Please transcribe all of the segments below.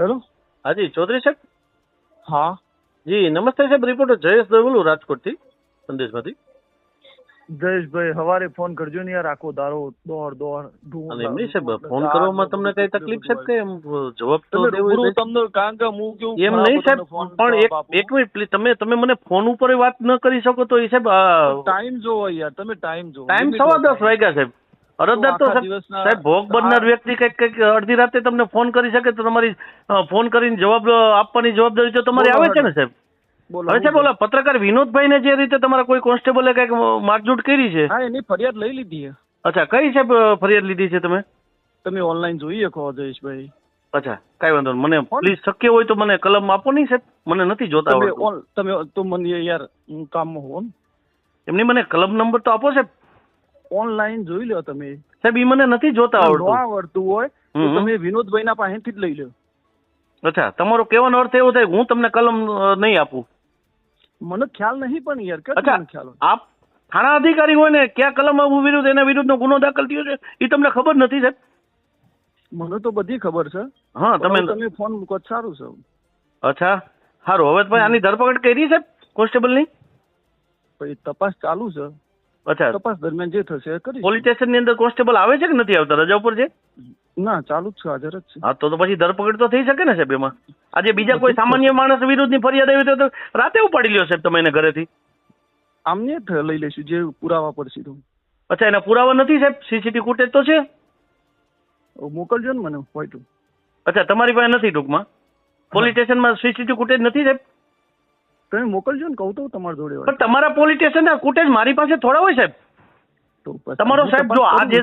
Hello? હાજી ચૌધરી સાહેબ? હા. જી નમસ્તે સાહેબ રિપોર્ટર જયેશભાઈ બોલું રાજકોટથી સંદેશમાંથી. જયેશભાઈ સવારે ફોન કરજો ને યાર આખો દારો દોડ દોડ અને એમની સાહેબ ફોન કરવામાં તમને કઈ તકલીફ છે કે એમ જવાબ તો દેવો તમને કારણ કે હું કેવું એમ નહીં સાહેબ પણ એક એક મિનિટ પ્લીઝ તમે તમે મને ફોન ઉપર વાત ન કરી શકો તો એ સાહેબ આ, ટાઈમ જોવો યાર તમે ટાઈમ જોવો. ટાઈમ સવા દસ વાગ્યા સાહેબ. અરજદાર તો સાહેબ ભોગ બનનાર વ્યક્તિ કંઈક કંઈક અડધી રાતે તમને ફોન કરી શકે તો તમારી ફોન કરીને જવાબ આપવાની જવાબદારી તો તમારી આવે છે ને સાહેબ? બોલો હવે સાહેબ ઓલા પત્રકાર વિનોદભાઈને જે રીતે તમારા કોઈ કોન્સ્ટેબલે કંઈક મારઝૂટ કરી છે? હા એની ફરિયાદ લઈ લીધી છે. અચ્છા કઈ સાહેબ ફરિયાદ લીધી છે તમે? તમે ઓનલાઈન જોઈ શકો જયેશભાઈ અચ્છા કઈ વાંધો મને પ્લીઝ શક્ય હોય તો મને કલમ આપો નહીં સાહેબ? મને નથી જોતા તમે તો મને યાર કામ કામમાં હો એમની મને કલમ નંબર તો આપો સાહેબ. ઓનલાઈન જોઈ લો તમે. સાહેબ એ મને નથી જોતા આવડતું. આવડતું હોય તો તમે વિનોદભાઈ ના પાસેથી જ લઈ લો અચ્છા તમારો કહેવાનો અર્થ એવો થાય હું તમને કલમ નહીં આપું. મને ખ્યાલ નહીં પણ યાર કેટલો ખ્યાલ આપ થાણા અધિકારી હોય ને ક્યાં કલમ આવું વિરુદ્ધ એના વિરુદ્ધનો ગુનો દાખલ થયો છે એ તમને ખબર નથી સાહેબ? મને તો બધી ખબર છે. હા તમે તમે ફોન મૂકો સારું છે. અચ્છા સારું હવે ભાઈ આની ધરપકડ કરી સાહેબ કોન્સ્ટેબલની? તપાસ ચાલુ છે. અચ્છા તપાસ દરમિયાન જે થશે કરી પોલીસ પોલીસ સ્ટેશનની અંદર કોન્સ્ટેબલ આવે છે કે નથી આવતા? રજા ઉપર છે? ના ચાલુ જ છે હાજર જ છે. હા તો તો પછી ધરપકડ તો થઈ શકે ને સાહેબ એમાં? આજે બીજા કોઈ સામાન્ય માણસ વિરુદ્ધની ફરિયાદ આવી તો રાતે ઉપાડી લ્યો સાહેબ તમે એને ઘરેથી. આમને જ લઈ લઈશું જે પુરાવા પડશે તો અચ્છા એના પુરાવા નથી સાહેબ? સીસીટીવી ફૂટેજ તો છે? મોકલજો ને મને હોય તો અચ્છા તમારી પાસે નથી ટૂંકમાં? પોલીસ સ્ટેશનમાં સીસીટીવી ફૂટેજ નથી સાહેબ? તમે મોકલજો ને કહું તો તમારા જોડે પણ તમારા પોલિટિશિયન ફૂટેજ મારી પાસે થોડા હોય સાહેબ. તમારો સાહેબ જો આ જે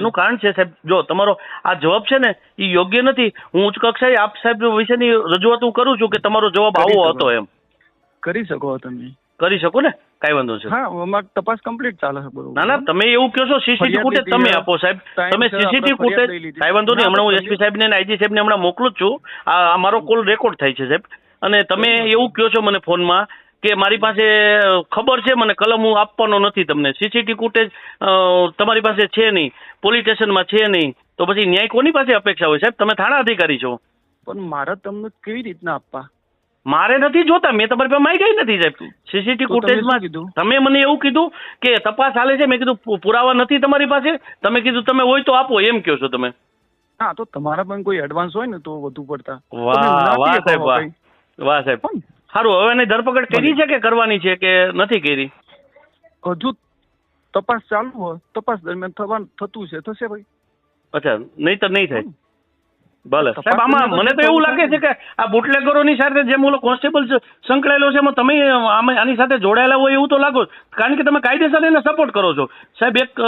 એનું કારણ છે સાહેબ જો તમારો આ જવાબ છે ને એ યોગ્ય નથી. હું ઉચ્ચ કક્ષાએ આપ સાહેબ વિશેની રજૂઆત હું કરું છું કે તમારો જવાબ આવો હતો એમ. કરી શકો તમે. કરી શકો ને? કઈ વાંધો છે હા તપાસ કમ્પ્લીટ ચાલે છે બરોબર. ના ના તમે એવું કહો છો સીસીટીવી ફૂટેજ તમે આપો સાહેબ. તમે સીસીટીવી ફૂટેજ લઈ વાંધો નહીં હમણાં હું એસપી સાહેબ ને આઈજી સાહેબને હમણાં મોકલું જ છું. આ મારો કોલ રેકોર્ડ થાય છે સાહેબ. અને તમે એવું કહો છો મને ફોનમાં કે મારી પાસે ખબર છે મને કલમ હું આપવાનો નથી તમને. સીસીટીવી ફૂટેજ તમારી પાસે છે નહીં. પોલીસ સ્ટેશનમાં છે નહીં. તો પછી ન્યાય કોની પાસે અપેક્ષા હોય? સાહેબ તમે થાણા અધિકારી છો. પણ મારે તમને કેવી રીતના આપવા? મારે નથી જોતા. મેં તમારી પાસે માઈ ગઈ નથી સાહેબ. તમે ફૂટેજમાં કીધું? તમે મને એવું કીધું કે તપાસ ચાલે છે. મેં કીધું પુરાવા નથી તમારી પાસે. તમે કીધું તમે હોય તો આપો. એમ કહો છો તમે. હા તો તમારા પણ કોઈ એડવાન્સ હોય ને તો વધુ પડતા. વાહ વાહ સાહેબ વાહ. વાહ સાહેબ. સારું હવે એની ધરપકડ કરી છે કે કરવાની છે કે નથી કરી? હજુ તપાસ ચાલુ હોય તપાસ દરમિયાન થવાનું થતું છે. થશે ભાઈ. અચ્છા નહીં તો નહીં થાય. ભલે. સાહેબ આમાં મને તો એવું લાગે છે કે આ બુટલેગરોની સાથે જેમ ઓલો કોન્સ્ટેબલ સંકળાયેલો છે એમાં તમે આમાં આની સાથે જોડાયેલા હોય એવું તો લાગો. કારણ કે તમે કાયદેસર એને સપોર્ટ કરો છો. સાહેબ એક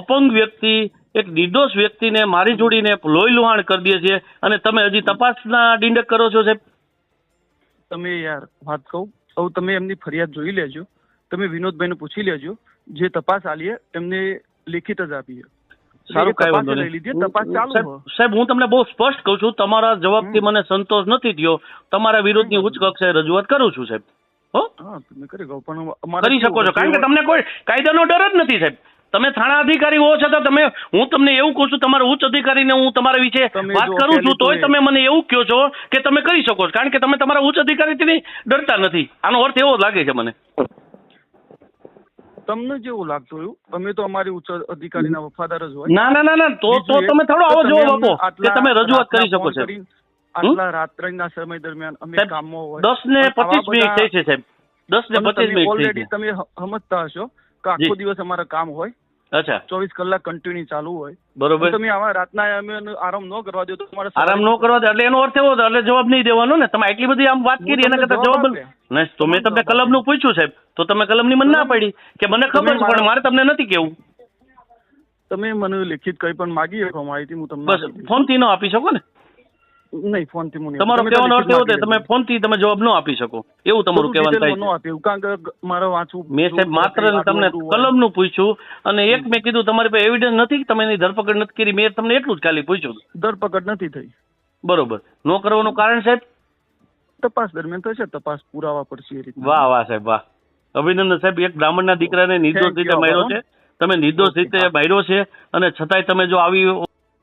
અપંગ વ્યક્તિ એક નિર્દોષ વ્યક્તિને મારી જોડીને લોહી લુહાણ કરી દે છે અને તમે હજી તપાસના ડીંડક કરો છો સાહેબ? તમે યાર વાત કહું સૌ તમે એમની ફરિયાદ જોઈ લેજો. તમે વિનોદભાઈને પૂછી લેજો જે તપાસ આલીએ એમને લેખિત જ આપીએ. સારું એટલે વાંધો નહીં. સાહેબ હું તમને બહુ સ્પષ્ટ કહું છું તમારા જવાબથી મને સંતોષ નથી થયો. તમારા વિરોધની ઉચ્ચ કક્ષાએ રજૂઆત કરું છું સાહેબ. હો? કરી શકો છો. કારણ કે તમને કોઈ કાયદાનો ડર જ નથી સાહેબ. તમે થાણા અધિકારી હો છતાં તમે હું તમને એવું કહું છું તમારા ઉચ્ચ અધિકારીને હું તમારા વિશે વાત કરું છું તોય તમે મને એવું કહો છો કે તમે કરી શકો છો કારણ કે તમે તમારા ઉચ્ચ અધિકારીથી ડરતા નથી. આનો અર્થ એવો લાગે છે મને. તમને જેવું લાગતું એવું? તમે તો અમારી ઉચ્ચ અધિકારીના વફાદાર જ હોય. ના ના ના ના તો તો તમે થોડો આવો જો બાપો કે તમે રજૂઆત કરી શકો છો. આટલા રાત્રિના સમય દરમિયાન અમે કામમાં હોય. દસ ને પણ આવા પચીસ મિનિટ થઈ છે સાહેબ. દસ ને અને પચીસ તમે મિનિટ ઓલરેડી તમે સમજતા હશો. કે આખો દિવસ અમારે કામ હોય. અચ્છા. ચોવીસ કલાક કન્ટિન્યુ ચાલુ હોય. બરોબર. તમે આવા રાતના અમે આરામ ન કરવા દો તો તમારે આરામ ન કરવા દે એટલે એનો અર્થ એવો એટલે જવાબ નહીં દેવાનો ને. તમે આટલી બધી આમ વાત કરી એના કરતા જવાબ નહીં તો મેં તમને કલબનું પૂછ્યું સાહેબ. તો તમે કલમની મને ના પાડી કે મને ખબર છે પણ મારે તમને નથી કેવું. તમે મને લેખિત કઈ પણ માગી શકો માહિતી હું તમને બસ ફોનથી ન આપી શકો ને. નહીં ફોનથી નહીં તમારો કહેવાનો અર્થ એવો તમે ફોનથી તમે જવાબ ન આપી શકો. એવું તમારું કહેવાનું થાય આપ્યું કારણ કે મારે વાંચવું મેં સાહેબ માત્ર તમને કલમનું પૂછ્યું અને એક મેં કીધું તમારી પાસે એવિડન્સ નથી તમે એની ધરપકડ નથી કરી. મેં તમને એટલું જ ખાલી પૂછ્યું. ધરપકડ નથી થઈ. બરોબર. નો કરવાનું કારણ સાહેબ? તપાસ દરમિયાન થશે તપાસ પુરાવા પડશે એ રીતે વાહ વાહ સાહેબ વાહ. અભિનંદન સાહેબ એક બ્રાહ્મણના દીકરાને નિર્દોષ રીતે માર્યો છે. તમે નિર્દોષ રીતે. માર્યો છે અને છતાંય તમે જો આવી